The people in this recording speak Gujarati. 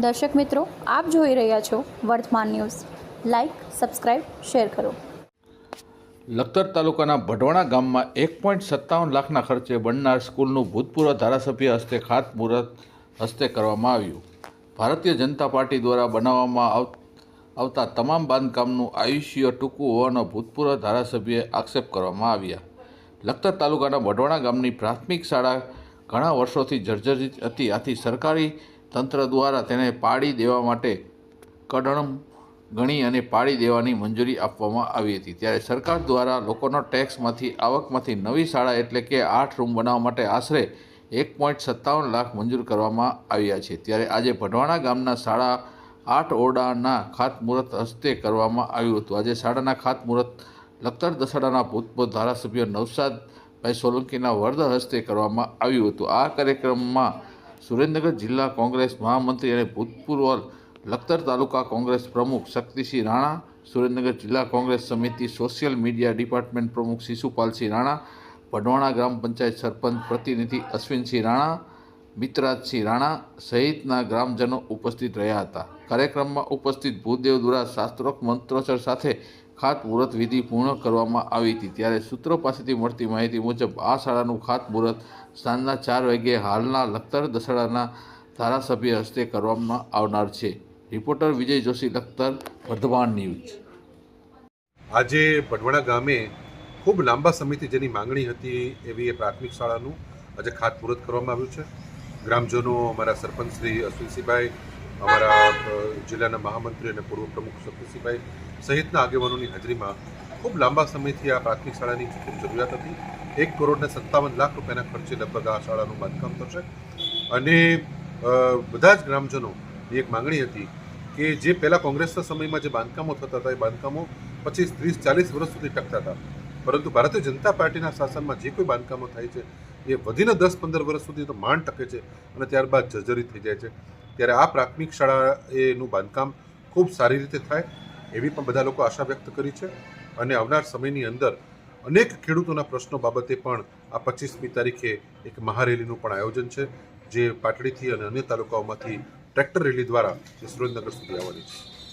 દર્શક મિત્રો, આપ જોઈ રહ્યા છો વર્તમાન ન્યૂઝ. લાઇક સબસ્ક્રાઇબ શેર કરો. લખતર તાલુકાના ભટવાણા ગામમાં એક પોઈન્ટ સત્તાવન લાખના ખર્ચે બનનાર સ્કૂલનું ભૂતપૂર્વ ધારાસભ્ય હસ્તે ખાતમુહૂર્ત હસ્તે કરવામાં આવ્યું. ભારતીય જનતા પાર્ટી દ્વારા બનાવવામાં આવ- આવતા તમામ બાંધકામનું આયુષ્ય ટૂંકું હોવાનો ભૂતપૂર્વ ધારાસભ્યએ આક્ષેપ કરવામાં આવ્યા. લખતર તાલુકાના વઢવાણા ગામની પ્રાથમિક શાળા ઘણા વર્ષોથી જર્જરિત હતી. આથી સરકારી તંત્ર દ્વારા તેને પાડી દેવા માટે કડણમ ગણી અને પાડી દેવાની મંજૂરી આપવામાં આવી હતી. ત્યારે સરકાર દ્વારા લોકોનો ટેક્સમાંથી, આવકમાંથી નવી શાળા એટલે કે આઠ રૂમ બનાવવા માટે આશરે એક પોઈન્ટ સત્તાવન લાખ મંજૂર કરવામાં આવ્યા છે. ત્યારે આજે ભડવાણા ગામના શાળા આઠ ઓરડાના ખાતમુહૂર્ત હસ્તે કરવામાં આવ્યું હતું. આજે શાળાના ખાતમુહૂર્ત લખતર દસાડાના ભૂતપૂર્વ ધારાસભ્ય નવસાદભાઈ સોલંકીના વરદ હસ્તે કરવામાં આવ્યું હતું. આ કાર્યક્રમમાં સુરેન્દ્રનગર જિલ્લા કોંગ્રેસ મહામંત્રી અને ભૂતપૂર્વ લખતર તાલુકા કોંગ્રેસ પ્રમુખ શક્તિસિંહ રાણા, સુરેન્દ્રનગર જિલ્લા કોંગ્રેસ સમિતિ સોશિયલ મીડિયા ડિપાર્ટમેન્ટ પ્રમુખ શિશુપાલસિંહ રાણા વઢવાણા ગ્રામ પંચાયત સરપંચ પ્રતિનિધિ અશ્વિનસિંહ રાણા, મિત્રાજસિંહ રાણા સહિતના ગ્રામજનો ઉપસ્થિત રહ્યા હતા. કાર્યક્રમમાં ઉપસ્થિત ભૂદેવ દ્વારા શાસ્ત્રોક્ત મંત્રોચ્ચાર સાથે ખાતમુહૂર્ત વિધિ પૂર્ણ કરવામાં આવી હતી. ત્યારે સૂત્રો પાસેથી મળતી માહિતી મુજબ, આ શાળાનું ખાતમુહૂર્ત સાંજના ચાર વાગ્યે હાલના લખતર દસડાના ધારાસભ્ય હસ્તે કરવામાં આવનાર છે. Reporter Vijay Joshi, Lakhtar, Vardhman news. આજે ભડવાડા ગામે ખૂબ લાંબા સમયથી જેની માંગણી હતી એવી એ પ્રાથમિક શાળાનું આજે ખાતમુહૂર્ત કરવામાં આવ્યું છે. ગ્રામજનો, અમારા સરપંચ શ્રી અશ્વિનસિંહભાઈ અમારા જિલ્લાના મહામંત્રી અને પૂર્વ પ્રમુખ શક્તિસિંહભાઈ સહિતના આગેવાનોની હાજરીમાં ખૂબ લાંબા સમયથી આ પ્રાથમિક શાળાની ખૂબ જરૂરિયાત હતી. એક કરોડને સત્તાવન લાખ રૂપિયાના ખર્ચે લગભગ આ શાળાનું બાંધકામ થશે. અને બધા જ ગ્રામજનોની એક માંગણી હતી કે જે પહેલાં કોંગ્રેસના સમયમાં જે બાંધકામો થતા હતા, એ બાંધકામો પચીસ, ત્રીસ, ચાલીસ વર્ષ સુધી ટકતા હતા. પરંતુ ભારતીય જનતા પાર્ટીના શાસનમાં જે કોઈ બાંધકામો થાય છે, એ વધીને દસ, પંદર વર્ષ સુધી તો માંડ ટકે છે અને ત્યારબાદ જર્જરિત થઈ જાય છે. ત્યારે આ પ્રાથમિક શાળા એનું બાંધકામ ખૂબ સારી રીતે થાય એવી પણ બધા લોકો આશા વ્યક્ત કરી છે. અને આવનાર સમયની અંદર અનેક ખેડૂતોના પ્રશ્નો બાબતે પણ આ પચીસમી તારીખે એક મહારેલીનું પણ આયોજન છે, જે પાટડીથી અને અન્ય તાલુકાઓમાંથી ટ્રેક્ટર રેલી દ્વારા સુરેન્દ્રનગર સુધી આવવાની છે.